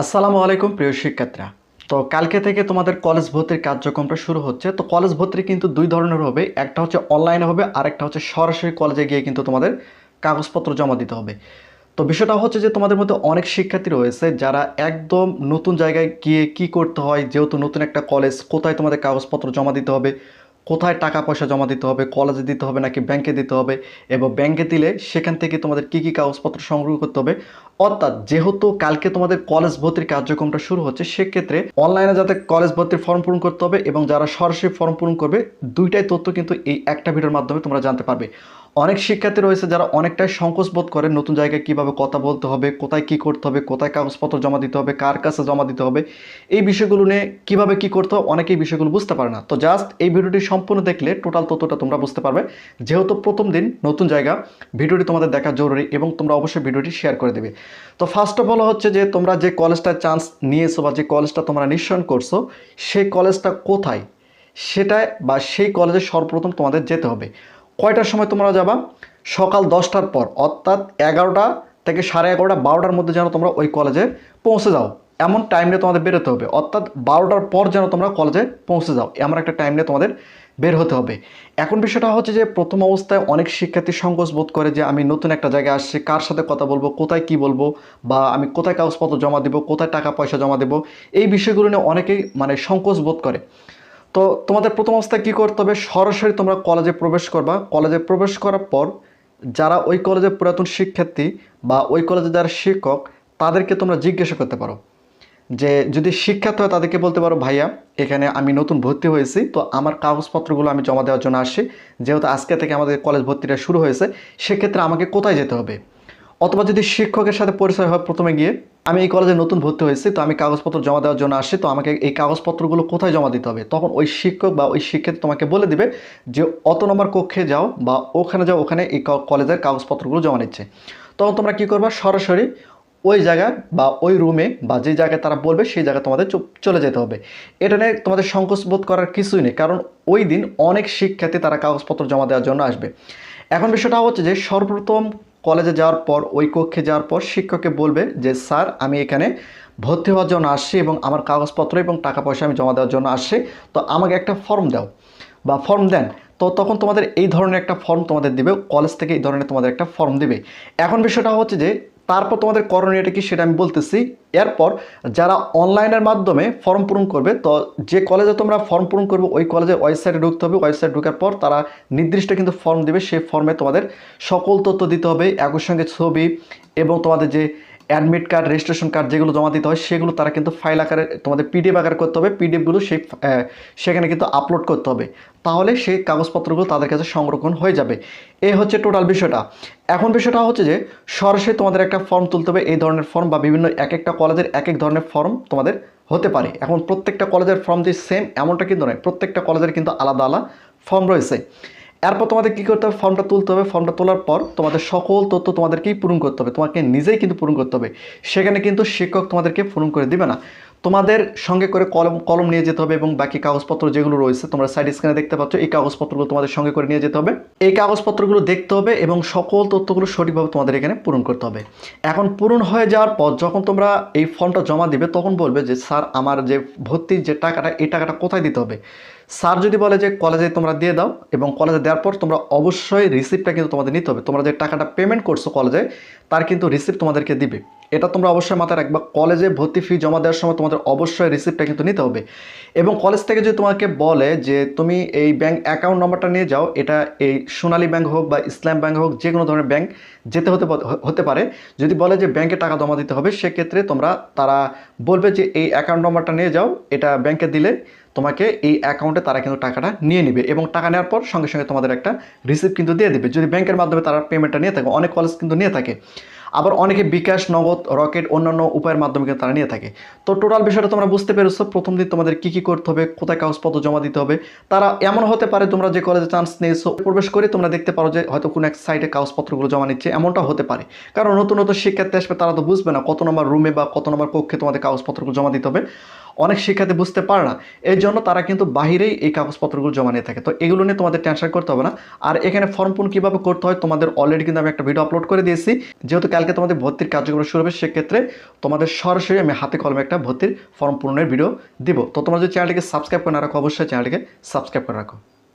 আসসালামু আলাইকুম, প্রিয় শিক্ষার্থীরা। তো কালকে থেকে তোমাদের কলেজ ভর্তির কার্যক্রমটা শুরু হচ্ছে। তো কলেজ ভর্তি কিন্তু দুই ধরনের হবে। একটা হচ্ছে অনলাইনে হবে, আর একটা হচ্ছে সরাসরি কলেজে গিয়ে কিন্তু তোমাদের কাগজপত্র জমা দিতে হবে। তো বিষয়টা হচ্ছে যে তোমাদের মধ্যে অনেক শিক্ষার্থী রয়েছে যারা একদম নতুন জায়গায় গিয়ে কি করতে হয়, যেহেতু নতুন একটা কলেজ, কোথায় তোমাদের কাগজপত্র জমা দিতে হবে কোথায় টাকা পয়সা জমা দিতে হবে কলেজে দিতে হবে নাকি ব্যাংকে দিতে হবে, এবং ব্যাংকে দিলে সেখান থেকে তোমাদের কী কী কাগজপত্র সংগ্রহ করতে হবে। অর্থাৎ যেহেতু কালকে তোমাদের কলেজ ভর্তির কার্যক্রমটা শুরু হচ্ছে, সেক্ষেত্রে অনলাইনে যাতে কলেজ ভর্তির ফর্ম পূরণ করতে হবে এবং যারা সরাসরি ফর্ম পূরণ করবে, দুইটাই তথ্য কিন্তু এই একটা ভিডিওর মাধ্যমে তোমরা জানতে পারবে। অনেক শিক্ষার্থী রয়েছে যারা অনেকটাই সংকোচ বোধ করে নতুন জায়গায় কীভাবে কথা বলতে হবে, কোথায় কি করতে হবে, কোথায় কাগজপত্র জমা দিতে হবে, কার কাছে জমা দিতে হবে, এই বিষয়গুলো নিয়ে কীভাবে কি করতে হবে, অনেকেই বিষয়গুলো বুঝতে পারে না। তো জাস্ট এই ভিডিওটি সম্পূর্ণ দেখলে টোটাল তথ্যটা তোমরা বুঝতে পারবে। যেহেতু প্রথম দিন নতুন জায়গা, ভিডিওটি তোমাদের দেখা জরুরি এবং তোমরা অবশ্যই ভিডিওটি শেয়ার করে দেবে। তো ফার্স্ট অফ অল হচ্ছে যে তোমরা যে কলেজটায় চান্স নিয়েছো বা যে কলেজটা তোমরা নিঃসরণ করছ, সেই কলেজটা কোথায়? সেটায় বা সেই কলেজে সর্বপ্রথম তোমাদের যেতে হবে। কয়টার সময় তোমরা যাবা? সকাল দশটার পর, অর্থাৎ এগারোটা থেকে সাড়ে এগারোটা, বারোটার মধ্যে যেন তোমরা ওই কলেজে পৌঁছে যাও। এমন টাইম নিয়ে তোমাদের বেরোতে হবে। অর্থাৎ বারোটার পর যেন তোমরা কলেজে পৌঁছে যাও। এমন একটা টাইম নিয়ে তোমাদের বের হতে হবে। এখন বিষয়টা হচ্ছে যে, প্রথম অবস্থায় অনেক শিক্ষার্থী সংকোচ বোধ করে যে, আমি নতুন একটা জায়গায় আসছি, কার সাথে কথা বলব, কোথায় কি বলব, বা আমি কোথায় কাগজপত্র জমা দেবো, কোথায় টাকা পয়সা জমা দেবো, এই বিষয়গুলো নিয়ে অনেকেই মানে সংকোচ বোধ করে। তো তোমাদের প্রথম অবস্থায় কী করতে হবে? সরাসরি তোমরা কলেজে প্রবেশ করবা। কলেজে প্রবেশ করার পর যারা ওই কলেজের পুরাতন শিক্ষার্থী বা ওই কলেজে যারা শিক্ষক, তাদেরকে তোমরা জিজ্ঞাসা করতে পারো। যে যদি শিক্ষার্থী হয়, তাদেরকে বলতে পারো, ভাইয়া, এখানে আমি নতুন ভর্তি হয়েছি। তো আমার কাগজপত্রগুলো আমি জমা দেওয়ার জন্য আসি। যেহেতু আজকে থেকে আমাদের কলেজ ভর্তিটা শুরু হয়েছে, সেক্ষেত্রে আমাকে কোথায় যেতে হবে? অথবা যদি শিক্ষকের সাথে পরিচয় হয় প্রথমে গিয়ে আমি এই কলেজে নতুন ভর্তি হয়েছি, তো আমি কাগজপত্র জমা দেওয়ার জন্য আসছি, তো আমাকে এই কাগজপত্রগুলো কোথায় জমা দিতে হবে? তখন ওই শিক্ষক বা ওই শিক্ষার্থী তোমাকে বলে দিবে যে, অত নম্বর কক্ষে যাও বা ওখানে যাও, ওখানে এই কলেজের কাগজপত্রগুলো জমা নিচ্ছে তখন তোমরা কী করবা? সরাসরি ওই জায়গায় বা ওই রুমে বা যে জায়গায় তারা বলবে, সেই জায়গায় তোমাদের চলে যেতে হবে। এটা নিয়ে তোমাদের সংকোচ বোধ করার কিছুই নেই, কারণ ওই দিন অনেক শিক্ষার্থী তারা কাগজপত্র জমা দেওয়ার জন্য আসবে। এখন বিষয়টা হচ্ছে যে, সর্বপ্রথম কলেজে যাওয়ার পর, ওই কক্ষে যাওয়ার পর শিক্ষককে বলবে যে, স্যার, আমি এখানে ভর্তি হওয়ার জন্য আসছি এবং আমার কাগজপত্র এবং টাকা পয়সা আমি জমা দেওয়ার জন্য আসছি। তো আমাকে একটা ফর্ম দাও। বা ফর্ম দেন। তো তখন তোমাদের এই ধরনের একটা ফর্ম তোমাদের দেবে, কলেজ থেকে এই ধরনের তোমাদের একটা ফর্ম দেবে। এখন বিষয়টা হচ্ছে যে তারপর তোমাদের করণীয়টা কি সেটা আমি বলতেছি। এরপর যারা অনলাইনের মাধ্যমে ফর্ম পূরণ করবে, তো যে কলেজে তোমরা ফর্ম পূরণ করবে, ওই কলেজের ওয়েবসাইটে ঢুকতে হবে। ওয়েবসাইট ঢুকার পর তারা নির্দিষ্ট কিন্তু ফর্ম দেবে। সেই ফর্মে তোমাদের সকল তথ্য দিতে হবে, একই সঙ্গে ছবি এবং তোমাদের যে অ্যাডমিট কার্ড রেজিস্ট্রেশন কার্ড যেগুলো জমা দিতে হয়, সেগুলো তারা কিন্তু ফাইল আকারে তোমাদের পিডিএফ আকারে করতে হবে। পিডিএফগুলো সেই সেখানে কিন্তু আপলোড করতে হবে। তাহলে সেই কাগজপত্রগুলো তাদের কাছে সংরক্ষণ হয়ে যাবে। এই হচ্ছে টোটাল বিষয়টা। এখন বিষয়টা হচ্ছে যে, সরাসরি তোমাদের একটা ফর্ম তুলতে হবে। এই ধরনের ফর্ম বা বিভিন্ন এক একটা কলেজের এক এক ধরনের ফর্ম তোমাদের হতে পারে। এখন প্রত্যেকটা কলেজের ফর্ম যে সেম এমনটা কিন্তু নয়। প্রত্যেকটা কলেজের কিন্তু আলাদা আলাদা ফর্ম রয়েছে। এরপর তোমাদের কী করতে হবে? ফর্মটা তুলতে হবে। ফর্মটা তোলার পর তোমাদের সকল তথ্য তোমাদেরকেই পূরণ করতে হবে। তোমাকে নিজেই কিন্তু পূরণ করতে হবে। সেখানে কিন্তু শিক্ষক তোমাদেরকে পূরণ করে দিবে না। তোমাদের সঙ্গে করে কলম কলম নিয়ে যেতে হবে এবং বাকি কাগজপত্র যেগুলো রয়েছে তোমরা সাইড স্ক্রিনে দেখতে পাচ্ছ, এই কাগজপত্রগুলো তোমাদের সঙ্গে করে নিয়ে যেতে হবে। এই কাগজপত্রগুলো দেখতে হবে এবং সকল তথ্যগুলো সঠিকভাবে তোমাদের এখানে পূরণ করতে হবে। এখন পূরণ হয়ে যাওয়ার পর যখন তোমরা এই ফর্মটা জমা দিবে, তখন বলবে যে, স্যার, আমার যে ভর্তির যে টাকাটা, এই টাকাটা কোথায় দিতে হবে? স্যার যদি বলে যে, কলেজে তোমরা দিয়ে দাও এবং কলেজে দেওয়ার পর তোমরা অবশ্যই রিসিপ্টটা কিন্তু তোমাদের নিতে হবে। তোমরা যে টাকাটা পেমেন্ট করছ কলেজে, তার কিন্তু রিসিপ্ট তোমাদেরকে দিবে। এটা তোমরা অবশ্যই মাথায় রাখবা। কলেজে ভর্তি ফি জমা দেওয়ার সময় তোমাদের অবশ্যই রিসিপ্টটা কিন্তু নিতে হবে। এবং কলেজ থেকে যদি তোমাকে বলে যে তুমি এই ব্যাংক অ্যাকাউন্ট নম্বরটা নিয়ে যাও, এটা এই সোনালী ব্যাংক হোক বা ইসলাম ব্যাংক হোক, যে কোনো ধরনের ব্যাংক যেতে হতে হতে পারে। যদি বলে যে ব্যাংকে টাকা জমা দিতে হবে, সেক্ষেত্রে তোমরা, তারা বলবে যে এই অ্যাকাউন্ট নম্বরটা নিয়ে যাও, এটা ব্যাংকে দিলে তোমাকে এই অ্যাকাউন্টে তারা কিন্তু টাকাটা নিয়ে নেবে। এবং টাকা নেওয়ার পর সঙ্গে সঙ্গে তোমাদের একটা রিসিপ্ট কিন্তু দিয়ে দেবে। যদি ব্যাংকের মাধ্যমে তারা পেমেন্টটা নিয়ে থাকে, অনেক কলেজ কিন্তু নিয়ে থাকে। আবার অনেকে বিকাশ, নগদ, রকেট, অন্যান্য উপায়ের মাধ্যমে কিন্তু তারা নিয়ে থাকে। তো টোটাল বিষয়টা তোমরা বুঝতে পেরেছ। প্রথম দিন তোমাদের কী কী করতে হবে, কোথায় কাগজপত্র জমা দিতে হবে? তারা এমন হতে পারে তোমরা যে কলেজে চান্স নিয়েছো, প্রবেশ করে তোমরা দেখতে পারো যে হয়তো কোনো এক সাইডে কাগজপত্রগুলো জমা নিচ্ছে, এমনটা হতে পারে। কারণ নতুন নতুন শিক্ষার্থী আসবে, তারা তো বুঝবে না কত নম্বর রুমে বা কত নম্বর কক্ষে তোমাদের কাগজপত্রগুলো জমা দিতে হবে। অনেক শিক্ষার্থী বুঝতে পারে না। এই জন্য তারা কিন্তু বাহিরেই এই কাগজপত্রগুলো জমা নিয়ে থাকে। তো এগুলো নিয়ে তোমাদের টেনশন করতে হবে না। আর এখানে ফর্ম পূরণ কীভাবে করতে হয় তোমাদের অলরেডি কিন্তু আমি একটা ভিডিও আপলোড করে দিয়েছি। যেহেতু কালকে তোমাদের ভর্তির কার্যক্রম শুরু হবে, সেক্ষেত্রে তোমাদের সরাসরি আমি হাতে কলমে একটা ভর্তির ফর্ম পূরণের ভিডিও দিব। তো তোমরা যদি চ্যানেলটিকে সাবস্ক্রাইব করে না রাখো, অবশ্যই চ্যানেলটিকে সাবস্ক্রাইব করে রাখো।